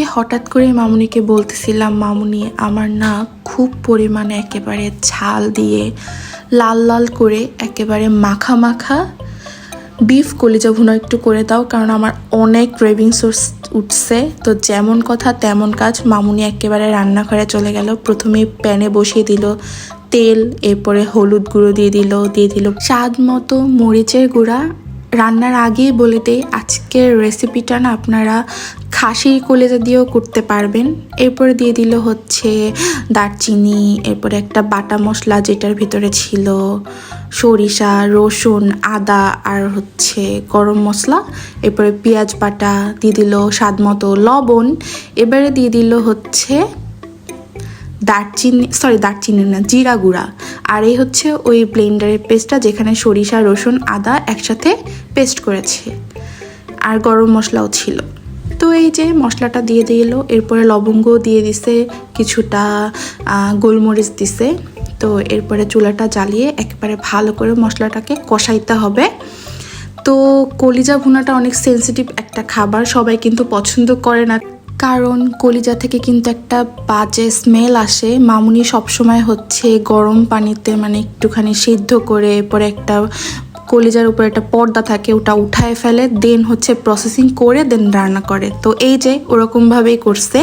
আজকে হঠাৎ করে মামুনিকে বলতেছিলাম, মামুনি, আমার না খুব পরিমাণে একেবারে ঝাল দিয়ে লাল লাল করে একেবারে মাখা মাখা বিফ কলিজা ভুনা একটু করে দাও, কারণ আমার অনেক ক্রেভিং সোর্স উঠছে। তো যেমন কথা তেমন কাজ মামুনি একেবারে রান্নাঘরে চলে গেল। প্রথমে প্যানে বসিয়ে দিল তেল, এরপরে হলুদ গুঁড়ো দিয়ে দিল দিয়ে দিল স্বাদ মতো মরিচের গুঁড়া। রান্নার আগেই বলে দেই, আজকের রেসিপিটা না আপনারা খাসির কলেজা দিয়েও করতে পারবেন। এরপরে দিয়ে দিল হচ্ছে দারচিনি, এরপরে একটা বাটা মশলা যেটার ভিতরে ছিল সরিষা, রসুন, আদা আর হচ্ছে গরম মশলা, এরপরে পেঁয়াজ বাটা, দিয়ে দিল স্বাদ মতো লবণ, এবারে দিয়ে দিল হচ্ছে দারচিনি সরি দারচিনি না, জিরা গুঁড়া। আর এই হচ্ছে ওই ব্লেন্ডারের পেস্টটা যেখানে সরিষা, রসুন, আদা একসাথে পেস্ট করেছে। আর গরম মশলাও ছিল। তো এই যে মশলাটা দিয়ে দিল এরপরে লবঙ্গ দিয়ে দিছে, কিছুটা গোলমরিচ দিছে। তো এরপরে চুলাটা জ্বালিয়ে একেবারে ভালো করে মশলাটাকে কষাইতে হবে। তো কলিজা ভুনাটা অনেক সেনসিটিভ একটা খাবার, সবাই কিন্তু পছন্দ করে না। কারণ কলিজা থেকে কিন্তু একটা বাজে স্মেল আসে। মামুনি সবসময় হচ্ছে গরম পানিতে মানে একটুখানি সিদ্ধ করে, এরপরে একটা কলিজার উপরে একটা পর্দা থাকে, ওটা উঠায় ফেলে দেন হচ্ছে প্রসেসিং করে দেন রান্না করে। তো এই যে ওরকমভাবেই করছে।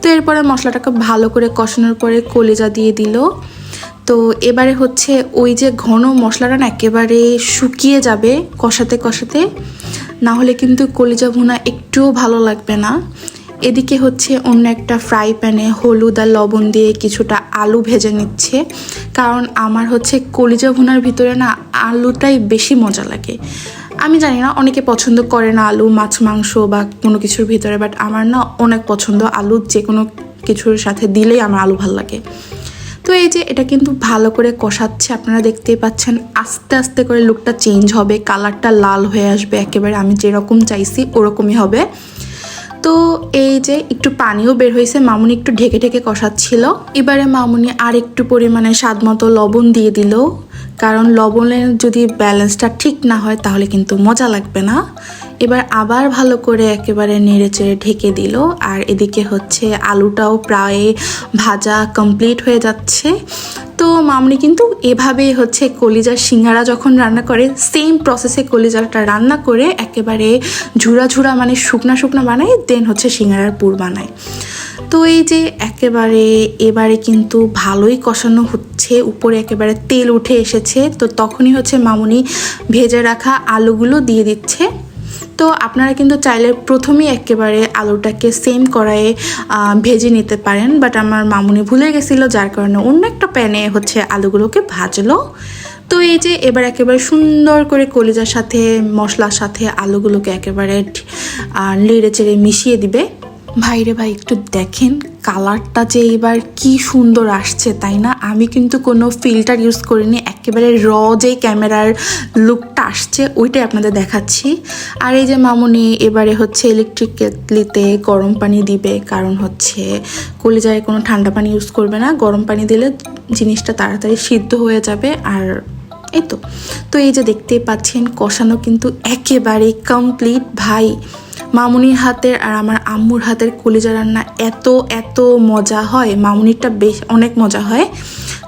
তো এরপরে মশলাটাকে ভালো করে কষানোর পরে কলিজা দিয়ে দিল। তো এবারে হচ্ছে ওই যে ঘন মশলাটা না একেবারে শুকিয়ে যাবে কষাতে কষাতে, না হলে কিন্তু কলিজা ভুনা একটুও ভালো লাগবে না। এদিকে হচ্ছে অন্য একটা ফ্রাই প্যানে হলুদ আর লবণ দিয়ে কিছুটা আলু ভেজে নিচ্ছে। কারণ আমার হচ্ছে কলিজা ভুনার ভিতরে না আলুটাই বেশি মজা লাগে। আমি জানি না, অনেকে পছন্দ করে না আলু, মাছ, মাংস বা কোনো কিছুর ভিতরে বাট আমার না অনেক পছন্দ আলু, যে কোনো কিছুর সাথে দিলেই আমার আলু ভালো লাগে। তো এই যে এটা কিন্তু ভালো করে কষাচ্ছে, আপনারা দেখতেই পাচ্ছেন, আস্তে আস্তে করে লুকটা চেঞ্জ হবে কালারটা লাল হয়ে আসবে, একেবারে আমি যেরকম চাইছি ওরকমই হবে। তো এই যে একটু পানিও বের হয়েছে, মামুনি একটু ঢেকে ঢেকে কষাচ্ছিল। এবারে মামুনি আর একটু পরিমাণে স্বাদ মতো লবণ দিয়ে দিল। কারণ লবণের যদি ব্যালেন্সটা ঠিক না হয়, তাহলে কিন্তু মজা লাগবে না। এবার আবার ভালো করে একেবারে নেড়ে চেড়ে ঢেকে দিল। আর এদিকে হচ্ছে আলুটাও প্রায় ভাজা কমপ্লিট হয়ে যাচ্ছে। তো মামনি কিন্তু এভাবেই হচ্ছে কলিজার সিঙ্গারা যখন রান্না করে সেম প্রসেসে কলিজাটা রান্না করে একেবারে ঝুরা ঝুরা মানে শুকনা শুকনা বানায় দেন হচ্ছে সিঙ্গারার পুর বানায়। তো এই যে একেবারে এবারে কিন্তু ভালোই কষানো হচ্ছে, উপরে একেবারে তেল উঠে এসেছে। তো তখনই হচ্ছে মামুনি ভেজে রাখা আলুগুলো দিয়ে দিচ্ছে। তো আপনারা কিন্তু চাইলে প্রথমেই একেবারে আলুটাকে সেম কড়াইয়ে ভেজে নিতে পারেন। বাট আমার মামুনি ভুলে গেছিল, যার কারণে অন্য একটা প্যানে হচ্ছে আলুগুলোকে ভাজলো। তো এই যে এবার একেবারে সুন্দর করে কলিজার সাথে, মশলার সাথে আলুগুলোকে একেবারে নেড়ে চেড়ে মিশিয়ে দিবে। ভাইরে ভাই, একটু দেখেন কালারটা যে এবার কি সুন্দর আসছে, তাই না? আমি কিন্তু কোনো ফিল্টার ইউজ করিনি। একেবারে র যে ক্যামেরার লুকটা আসছে, ওইটাই আপনাদের দেখাচ্ছি। আর এই যে মামুনি, এবারে হচ্ছে ইলেকট্রিক কেটলিতে গরম পানি দিবে, কারণ হচ্ছে কলিজায় কোনো ঠান্ডা পানি ইউজ করবে না। গরম পানি দিলে জিনিসটা তাড়াতাড়ি সিদ্ধ হয়ে যাবে, আর এই তো। তো এই যে দেখতেই পাচ্ছেন, কষানো কিন্তু একেবারে কমপ্লিট ভাই, মামুনির হাতের আর আমার আম্মুর হাতের কলিজা রান্না এত এত মজা হয়। মামুনিরটা বেশ অনেক মজা হয়।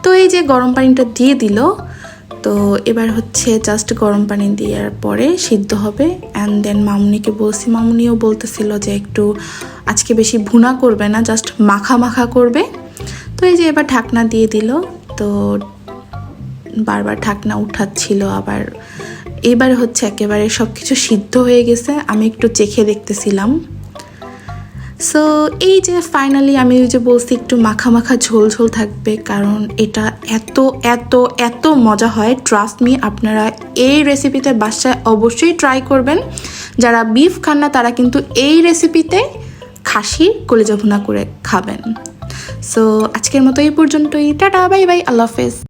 তো এই যে গরম পানিটা দিয়ে দিল, তো এবার হচ্ছে জাস্ট গরম পানি দেওয়ার পরে সিদ্ধ হবে। অ্যান্ড দেন মামুনিকে বলছি, মামুনিও বলতেছিল যে একটু আজকে বেশি ভুনা করবে না জাস্ট মাখা মাখা করবে। তো এই যে এবার ঢাকনা দিয়ে দিল, তো বারবার ঢাকনা উঠাচ্ছিল আবার। এবার হচ্ছে একেবারে সব কিছু সিদ্ধ হয়ে গেছে, আমি একটু চেখে দেখতেছিলাম। সো এই যে ফাইনালি আমি ওই যে বলছি, একটু মাখা মাখা ঝোল ঝোল থাকবে, কারণ এটা এত এত এত মজা হয়। ট্রাস্ট মি আপনারা এই রেসিপিতে বাসায় অবশ্যই ট্রাই করবেন। যারা বিফ খান না, তারা কিন্তু এই রেসিপিতে খাসি কলিজা ভুনা করে খাবেন। সো আজকের মতো এই পর্যন্তই। টাটা বাই বাই আল্লাহ হাফেজ।